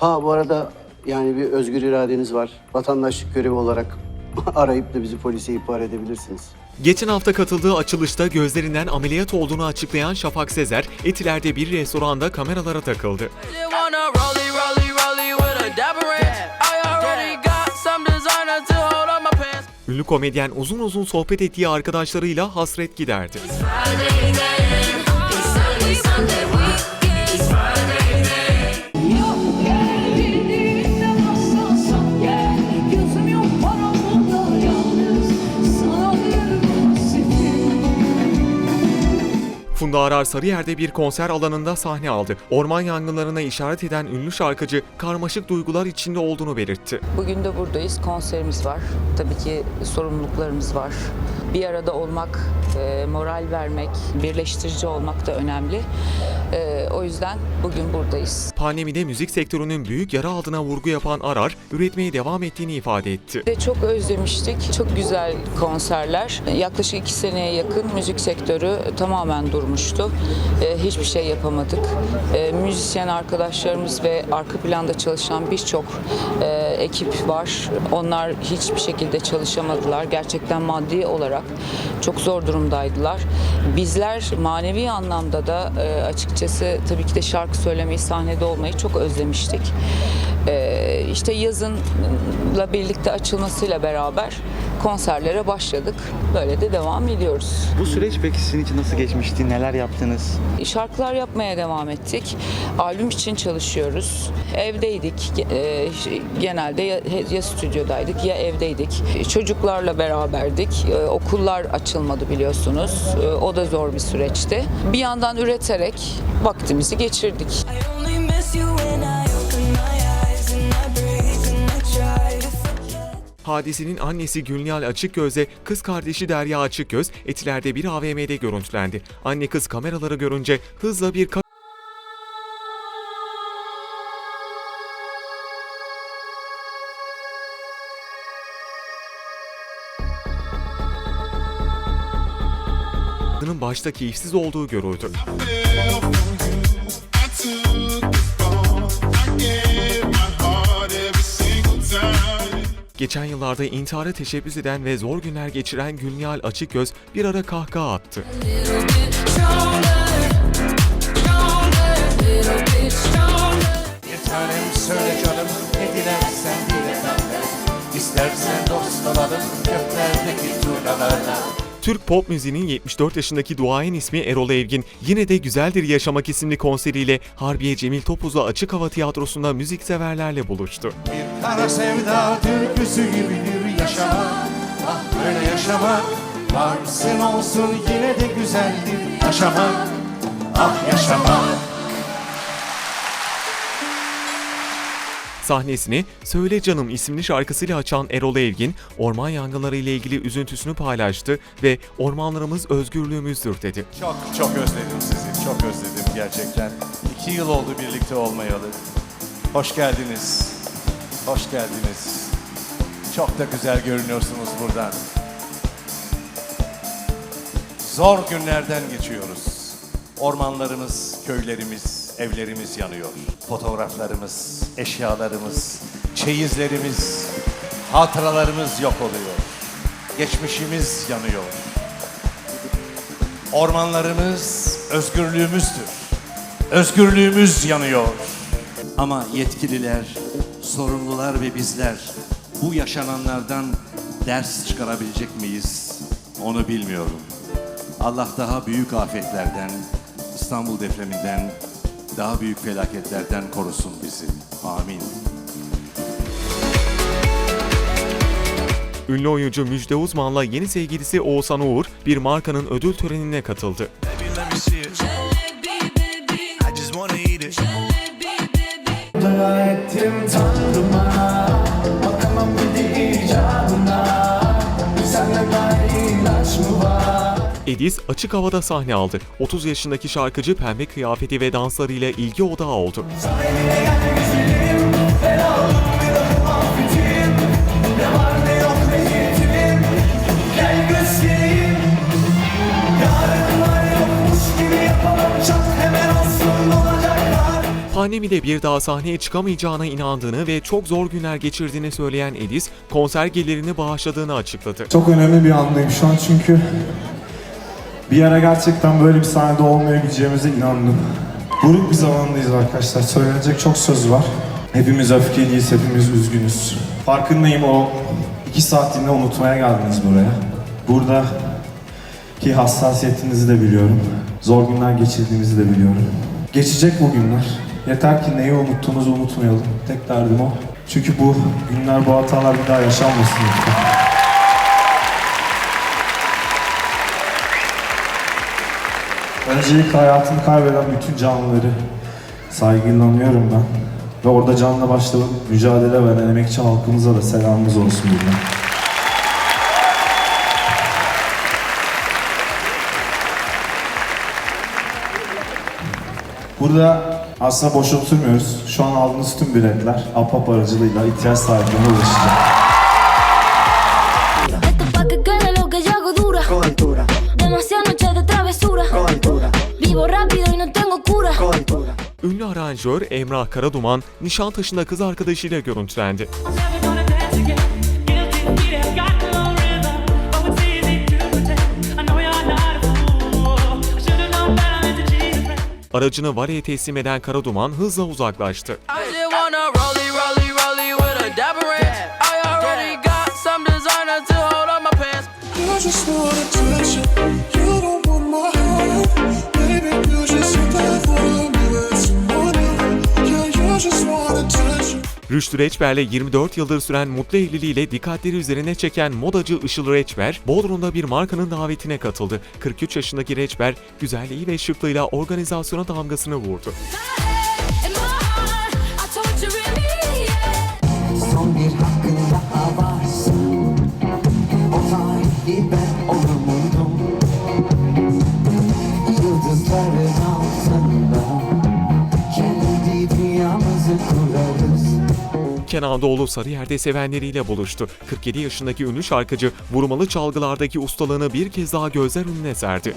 Ha bu arada yani bir özgür iradeniz var. Vatandaşlık görevi olarak arayıp da bizi polise ihbar edebilirsiniz. Geçen hafta katıldığı açılışta gözlerinden ameliyat olduğunu açıklayan Şafak Sezer, Etiler'de bir restoranda kameralara takıldı. Ünlü komedyen uzun uzun sohbet ettiği arkadaşlarıyla hasret giderdi. Funda Arar Sarıyer'de bir konser alanında sahne aldı. Orman yangınlarına işaret eden ünlü şarkıcı karmaşık duygular içinde olduğunu belirtti. Bugün de buradayız. Konserimiz var. Tabii ki sorumluluklarımız var. Bir arada olmak, e, moral vermek, birleştirici olmak da önemli. E, o yüzden bugün buradayız. Pandemide müzik sektörünün büyük yara aldığına vurgu yapan Arar, üretmeye devam ettiğini ifade etti. De çok özlemiştik. Çok güzel konserler. Yaklaşık iki seneye yakın müzik sektörü tamamen durmuştu. E, hiçbir şey yapamadık. E, müzisyen arkadaşlarımız ve arka planda çalışan birçok e, ekip var. Onlar hiçbir şekilde çalışamadılar. Gerçekten maddi olarak çok zor durumdaydılar. Bizler manevi anlamda da e, açıkçası tabii ki de şarkı söylemeyi, sahnede olmayı çok özlemiştik. E, işte yazınla birlikte açılmasıyla beraber konserlere başladık. Böyle de devam ediyoruz. Bu süreç peki sizin için nasıl geçmişti? Neler yaptınız? Şarkılar yapmaya devam ettik. Albüm için çalışıyoruz. Evdeydik. Ee, Genelde ya, ya stüdyodaydık ya evdeydik. Çocuklarla beraberdik. Ee, Okullar açılmadı biliyorsunuz. Ee, O da zor bir süreçti. Bir yandan üreterek vaktimizi geçirdik. Hadisenin annesi Gülnihal Açıkgöz'le kız kardeşi Derya Açıkgöz, Etiler'de bir AVM'de görüntülendi. Anne kız kameraları görünce hızla bir kadının başta keyifsiz olduğu görüldü. Geçen yıllarda intihara teşebbüs eden ve zor günler geçiren Gülnihal Açıkgöz bir ara kahkaha attı. Türk pop müziğinin 74 yaşındaki duayen ismi Erol Evgin yine de Güzeldir Yaşamak isimli konseriyle Harbiye Cemil Topuzlu Açık Hava Tiyatrosu'nda müzikseverlerle buluştu. Bir kara sevda türküsü gibidir yaşamak. Ah böyle yaşamak. Varsın olsun yine de güzeldir yaşamak. Ah yaşamak Sahnesini Söyle Canım isimli şarkısıyla açan Erol Evgin, orman yangınları ile ilgili üzüntüsünü paylaştı ve ormanlarımız özgürlüğümüzdür dedi. Çok çok özledim sizi çok özledim gerçekten İki yıl oldu birlikte olmayalı Hoş geldiniz Hoş geldiniz Çok da güzel görünüyorsunuz buradan Zor günlerden geçiyoruz. Ormanlarımız, köylerimiz, evlerimiz yanıyor. Fotoğraflarımız, eşyalarımız, çeyizlerimiz, hatıralarımız yok oluyor. Geçmişimiz yanıyor. Ormanlarımız özgürlüğümüzdür. Özgürlüğümüz yanıyor. Ama yetkililer, sorumlular ve bizler bu yaşananlardan ders çıkarabilecek miyiz? Onu bilmiyorum. Allah daha büyük afetlerden, İstanbul depreminden, daha büyük felaketlerden korusun bizi. Amin. Ünlü oyuncu Müjde Uzman'la yeni sevgilisi Oğuzhan Uğur bir markanın ödül törenine katıldı. Dua Edis açık havada sahne aldı. 30 yaşındaki şarkıcı pembe kıyafeti ve danslarıyla ilgi odağı oldu. Evine gel güzelim Felalım bir de muhabbetim Ne var ne yok niyetim Gel göstereyim Yarın var yokmuş gibi yapalım Çok hemen olsun olacaklar Babaannem ile bir daha sahneye çıkamayacağına inandığını ve çok zor günler geçirdiğini söyleyen Edis, konser gelirini bağışladığını açıkladı. Çok önemli bir andayım şu an çünkü bir ara gerçekten böyle bir sahnede olmayabileceğimize inandım. Buruk bir zamandayız arkadaşlar. Söylenecek çok söz var. Hepimiz öfkeliyiz, hepimiz üzgünüz. Farkındayım o iki saatliğinde unutmaya geldiniz buraya. Burada ki hassasiyetinizi de biliyorum. Zor günler geçirdiğimizi de biliyorum. Geçecek bu günler. Yeter ki neyi unuttuğumuzu unutmayalım. Tek derdim o. Çünkü bu günler, bu hatalar bir daha yaşanmasın lütfen. Öncelikle hayatını kaybeden bütün canlıları saygılanıyorum ben. Ve orada canla başla mücadele veren emekçi halkımıza da selamımız olsun buradan. Burada aslında boş oturmuyoruz. Şu an aldığınız tüm biletler APAP aracılığıyla ihtiyaç sahiplerine ulaşacak. Ünlü aranjör Emrah Karaduman, Nişantaşı'nda kız arkadaşıyla görüntülendi. Aracını valeye teslim eden Karaduman hızla uzaklaştı. Just wanna rollie, rollie, Rüştü Reçber'le 24 yıldır süren mutlu evliliğiyle dikkatleri üzerine çeken modacı Işıl Reçber, Bodrum'da bir markanın davetine katıldı. 43 yaşındaki Reçber, güzelliği ve şıklığıyla organizasyona damgasını vurdu. Kenan Doğulu Sarıyer'de sevenleriyle buluştu. 47 yaşındaki ünlü şarkıcı vurmalı çalgılardaki ustalığını bir kez daha gözler önüne serdi.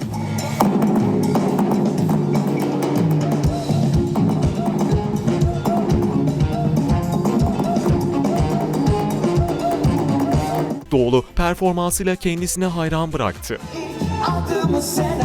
Doğulu performansıyla kendisine hayran bıraktı. Adımı sen